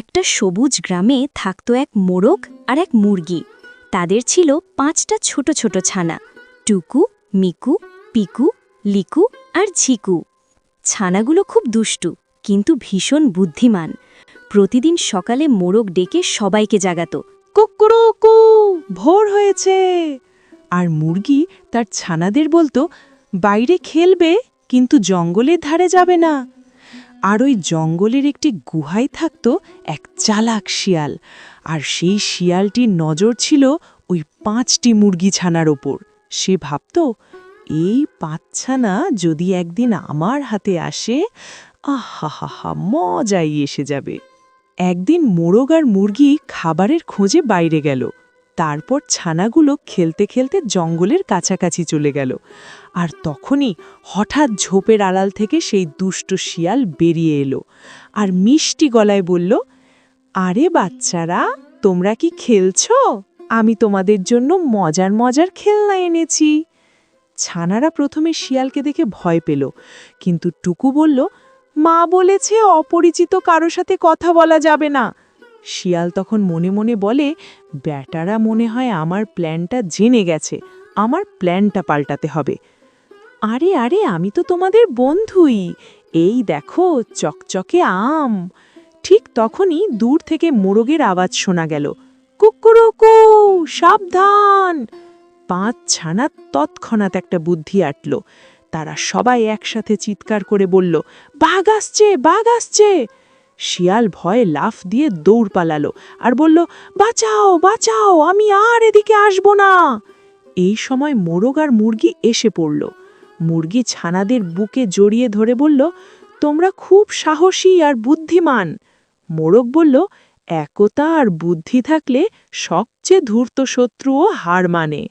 একটা সবুজ গ্রামে থাকতো এক মোরগ আর এক মুরগি। তাদের ছিল পাঁচটা ছোট ছোট ছানা, টুকু, মিকু, পিকু, লিকু আর ঝিকু। ছানাগুলো খুব দুষ্টু, কিন্তু ভীষণ বুদ্ধিমান। প্রতিদিন সকালে মোরগ ডেকে সবাইকে জাগাতো কুকুরুকু ভোর হয়েছে! আর মুরগি তার ছানাদের বলতো, বাইরে খেলবে, কিন্তু জঙ্গলের ধারে যাবে না। আর ওই জঙ্গলের একটি গুহায় থাকত এক চালাক শিয়াল। আর সেই শিয়ালটির নজর ছিল ওই পাঁচটি মুরগি ছানার ওপর। সে ভাবত, এই পাঁচ ছানা যদি একদিন আমার হাতে আসে আহা মজাই এসে যাবে। একদিন মোরগ আর মুরগি খাবারের খোঁজে বাইরে গেল। তারপর ছানাগুলো খেলতে খেলতে জঙ্গলের কাছাকাছি চলে গেল। আর তখনই হঠাৎ ঝোপের আড়াল থেকে সেই দুষ্ট শিয়াল বেরিয়ে এলো আর মিষ্টি গলায় বলল, আরে বাচ্চারা, তোমরা কি খেলছো? আমি তোমাদের জন্য মজার মজার খেলনা এনেছি। ছানারা প্রথমে শিয়ালকে দেখে ভয় পেল, কিন্তু টুকু বলল, মা বলেছে অপরিচিত কারও সাথে কথা বলা যাবে না। শিয়াল তখন মনে মনে বলে, ব্যাটারা মনে হয় আমার প্ল্যানটা জেনে গেছে। আমার প্ল্যানটা পাল্টাতে হবে। আরে আরে, আমি তো তোমাদের বন্ধুই। এই দেখো, চকচকে আম। ঠিক তখনই দূর থেকে মোরগের আওয়াজ শোনা গেল। কুকুরুকু, সাবধান! পাঁচ ছানা তৎক্ষণাৎ একটা বুদ্ধি আটল। তারা সবাই একসাথে চিৎকার করে বলল, বাঘ আসছে বাঘ আসছে! শিয়াল ভয়ে লাফ দিয়ে দৌড় পালালো আর বলল, বাঁচাও বাঁচাও, আমি আর এদিকে আসব না। এই সময় মোরগ আর মুরগি এসে পড়ল। মুরগি ছানাদের বুকে জড়িয়ে ধরে বলল, তোমরা খুব সাহসী আর বুদ্ধিমান। মোরগ বলল, একতা আর বুদ্ধি থাকলে সবচেয়ে ধূর্ত শত্রুও হার মানে।